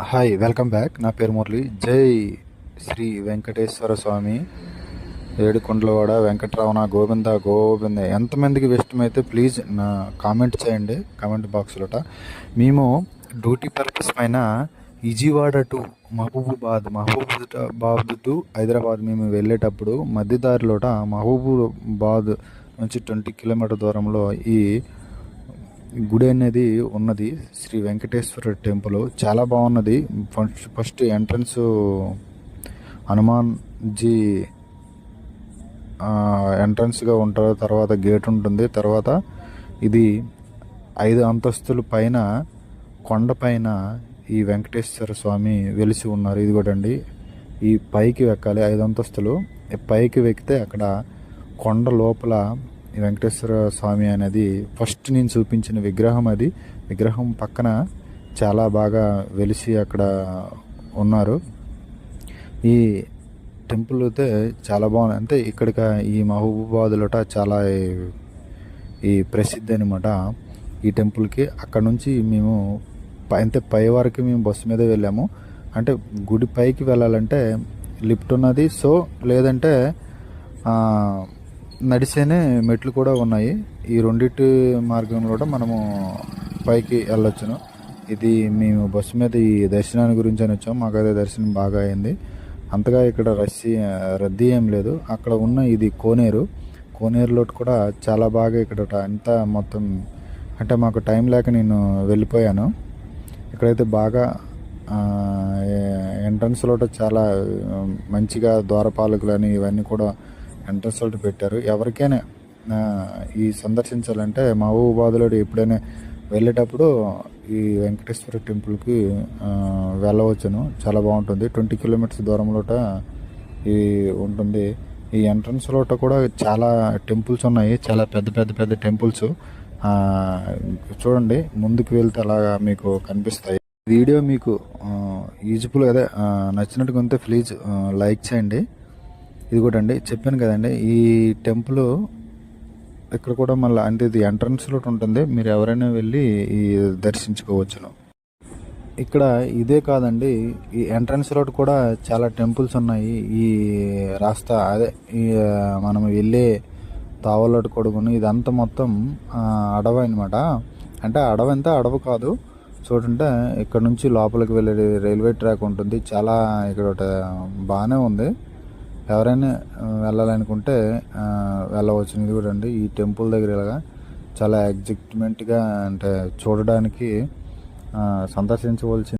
Hi welcome back నా పేరు మురళి. జై శ్రీ వెంకటేశ్వర స్వామి. ఏడుకొండలవాడ వెంకటరమణ గోవింద గోవింద. ఎంతమందికి ఇష్టమైతే ప్లీజ్ నా కామెంట్ చేయండి. కామెంట్ బాక్స్లోట మేము డ్యూటీ పర్పస్ పైన విజయవాడ టు మహబూబాబాద్ మహబూబాబాద్ టు హైదరాబాద్ మేము వెళ్ళేటప్పుడు మధ్యదారిలోట మహబూబాబాద్ నుంచి ట్వంటీ కిలోమీటర్ దూరంలో ఈ గుడి అనేది ఉన్నది. శ్రీ వెంకటేశ్వర టెంపుల్. చాలా బాగున్నది. First first entrance Hanuman ji ఎంట్రన్స్గా ఉంటారు. తర్వాత గేట్ ఉంటుంది. తర్వాత ఇది ఐదు అంతస్తుల పైన కొండ పైన ఈ వెంకటేశ్వర స్వామి వెలిసి ఉన్నారు. ఇది కూడా అండి ఈ పైకి ఎక్కాలి ఐదు అంతస్తులు. పైకి ఎక్కితే అక్కడ కొండ లోపల వెంకటేశ్వర స్వామి అనేది ఫస్ట్ నేను చూపించిన విగ్రహం అది. విగ్రహం పక్కన చాలా బాగా వెలిసి అక్కడ ఉన్నారు. ఈ టెంపుల్ అయితే చాలా బాగుంది. అంటే ఇక్కడిక ఈ మహబూబాబాద్లోట చాలా ఈ- ప్రసిద్ధి అనమాట ఈ టెంపుల్కి. అక్కడ నుంచి మేము పై- అంటే పై వరకు మేము బస్సు మీద వెళ్ళాము. అంటే గుడి పైకి వెళ్ళాలంటే లిఫ్ట్ ఉన్నది. సో లేదంటే నడిచేనే మెట్లు కూడా ఉన్నాయి. ఈ రెండింటి మార్గంలో కూడా మనము పైకి వెళ్ళొచ్చును. ఇది మేము బస్సు మీద ఈ దర్శనాన్ని గురించి అని వచ్చాము. మాకైతే దర్శనం బాగా అయింది. అంతగా ఇక్కడ రద్దీ రద్దీ ఏం లేదు. అక్కడ ఉన్న ఇది కోనేరు. కోనేరులో కూడా చాలా బాగా ఇక్కడ అంతా మొత్తం అంటే మాకు టైం లేక నేను వెళ్ళిపోయాను. ఇక్కడైతే బాగా ఎంట్రన్స్లో చాలా మంచిగా ద్వారపాలకులు అని ఇవన్నీ కూడా ఎంట్రన్స్లో పెట్టారు. ఎవరికైనా ఈ సందర్శించాలంటే మహబూబాబాద్లో ఎప్పుడైనా వెళ్ళేటప్పుడు ఈ వెంకటేశ్వర టెంపుల్కి వెళ్ళవచ్చును. చాలా బాగుంటుంది. ట్వంటీ కిలోమీటర్స్ దూరంలోట ఈ ఉంటుంది. ఈ ఎంట్రన్స్ లోట కూడా చాలా టెంపుల్స్ ఉన్నాయి. చాలా పెద్ద పెద్ద పెద్ద టెంపుల్స్. చూడండి ముందుకు వెళ్తే అలాగా మీకు కనిపిస్తాయి. వీడియో మీకు యూజ్ఫుల్ అదే నచ్చినట్టుగా ఉంటే ప్లీజ్ లైక్ చేయండి. ఇది కూడా అండి. చెప్పాను కదండి ఈ టెంపుల్ ఇక్కడ కూడా మళ్ళీ అంటే ఇది ఎంట్రన్స్లో ఉంటుంది. మీరు ఎవరైనా వెళ్ళి ఈ దర్శించుకోవచ్చును. ఇక్కడ ఇదే కాదండి ఈ ఎంట్రన్స్ రోడ్ కూడా చాలా టెంపుల్స్ ఉన్నాయి. ఈ రాస్తా అదే ఈ మనం వెళ్ళే తావలోటి కొడుకుని ఇదంతా మొత్తం అడవి అనమాట అంటే అడవి అంతా అడవి కాదు. చూడంటే ఇక్కడ నుంచి లోపలికి వెళ్ళే రైల్వే ట్రాక్ ఉంటుంది. చాలా ఇక్కడ ఒకటి బాగానే ఉంది. ఎవరైనా వెళ్ళాలనుకుంటే వెళ్ళవచ్చు. ఇది కూడా అండి. ఈ టెంపుల్ దగ్గర ఇలాగా చాలా ఎగ్జిక్ట్మెంట్గా అంటే చూడడానికి సందర్శించవలసిన